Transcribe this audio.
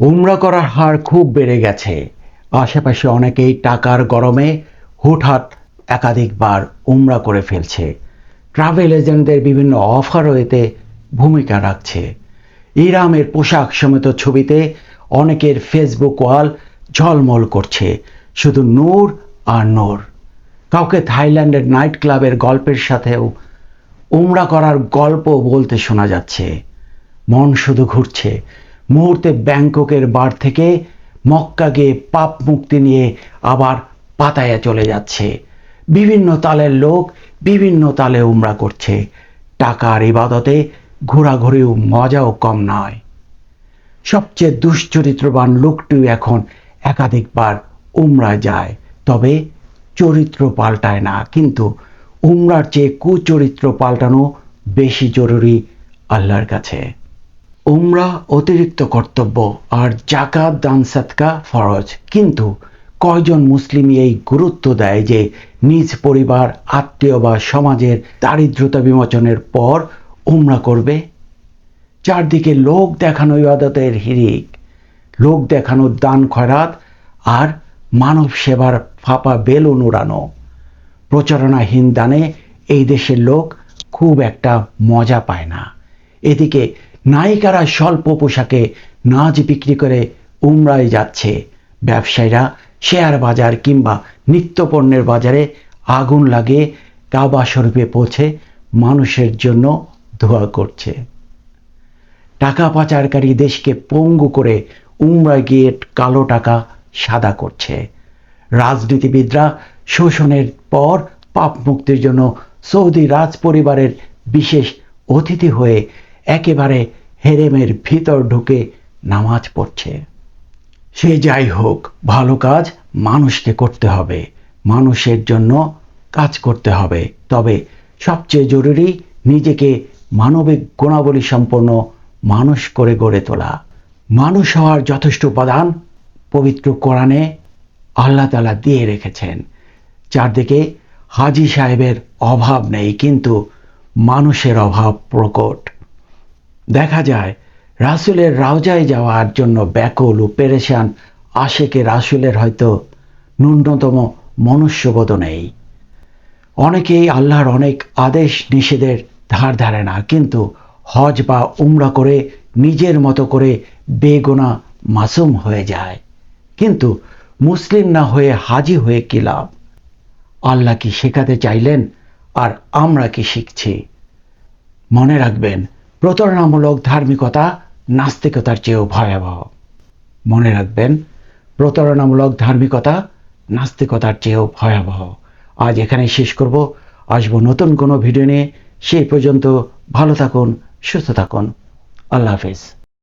উমরা করার হার খুব বেড়ে গেছে। আশেপাশে অনেকেই টাকার গরমে হুটহাট একাধিকবার উমরা করে ফেলছে। ট্রাভেল এজেন্টদের বিভিন্ন অফারও এতে ভূমিকা রাখছে। ইরামের পোশাক সমেত ছবিতে অনেকের ফেসবুক ওয়াল ঝলমল করছে, শুধু নূর আর নূর। কাউকে থাইল্যান্ডের নাইট ক্লাবের গল্পের সাথেও উমরা করার গল্প বলতে শোনা যাচ্ছে। মন শুধু ঘুরছে মুহূর্তে ব্যাংককের বার থেকে মক্কা গিয়ে পাপ মুক্তি নিয়ে আবার পাতায়া চলে যাচ্ছে। বিভিন্ন তালের লোক বিভিন্ন তালে উমরা করছে। টাকার ইবাদতে ঘোরাঘুরিও মজাও কম নয়। সবচেয়ে দুশ্চরিত্রবান লোকটিও এখন একাধিকবার উমরায় যায়। তবে চরিত্র পাল্টায় না, কিন্তু উমরার চেয়ে কুচরিত্র পাল্টানো বেশি জরুরি আল্লাহর কাছে। উমরা অতিরিক্ত কর্তব্য আর জাকাত, দান সাতকা ফরজ। কিন্তু কয়জন মুসলিমই এই গুরুত্ব দেয় যে নিজ পরিবার, আত্মীয় বা সমাজের দারিদ্রতা বিমোচনের পর উমরা করবে? চারদিকে লোক দেখানো ইবাদতের হিরিক, লোক দেখানো দান খয়রাত আর মানব সেবার ফাঁপা বেলুন উড়ানো। প্রচারণাহীন দানে এই দেশের লোক খুব একটা মজা পায় না। এদিকে নায়িকারা স্বল্প পোশাকে নাচ বিক্রি করে উমরায় যাচ্ছে। ব্যবসায়ীরা শেয়ার বাজার কিংবা নিত্যপণ্যের বাজারে আগুন লাগিয়ে কাবা শরীফে পৌঁছে মানুষের জন্য দোয়া করছে। টাকা পাচারকারী দেশকে পঙ্গু করে উমরায় গিয়ে কালো টাকা সাদা করছে। রাজনীতিবিদরা শোষণের পর পাপ মুক্তির জন্য সৌদি রাজ পরিবারের বিশেষ অতিথি হয়ে একেবারে হেরেমের ভিতর ঢুকে নামাজ পড়ছে। সে যাই হোক, ভালো কাজ মানুষকে করতে হবে। মানুষের জন্য কাজ করতে হবে। তবে সবচেয়ে জরুরি নিজেকে মানবিক গুণাবলী সম্পন্ন মানুষ করে গড়ে তোলা। মানুষ হওয়ার যথেষ্ট উপাদান পবিত্র কোরআনে আল্লাহ তালা দিয়ে রেখেছেন। চারদিকে হাজি সাহেবের অভাব নেই, কিন্তু মানুষের অভাব প্রকট। দেখা যায়, রাসুলের রাউজায় যাওয়ার জন্য ব্যাকুল ও পেরেশান আশেকে রাসুলের হয়তো ন্যূনতম মনুষ্যবোধ নেই। অনেকেই আল্লাহর অনেক আদেশ নিষেধের ধার ধারে না, কিন্তু হজ বা উমরা করে নিজের মতো করে বেগোনা মাসুম হয়ে যায়। কিন্তু মুসলিম না হয়ে হাজি হয়ে কি লাভ? আল্লাহ কি শেখাতে চাইলেন আর আমরা কি শিখছি? মনে রাখবেন প্রতারণামূলক ধার্মিকতা, নাস্তিকতার চেয়েও ভয়াবহ। মনে রাখবেন, প্রতারণামূলক ধার্মিকতা, নাস্তিকতার চেয়েও ভয়াবহ। আজ এখানে শেষ করব। আসব নতুন কোনো ভিডিও নিয়ে। সেই পর্যন্ত ভালো থাকুন, সুস্থ থাকুন। আল্লাহ হাফিজ।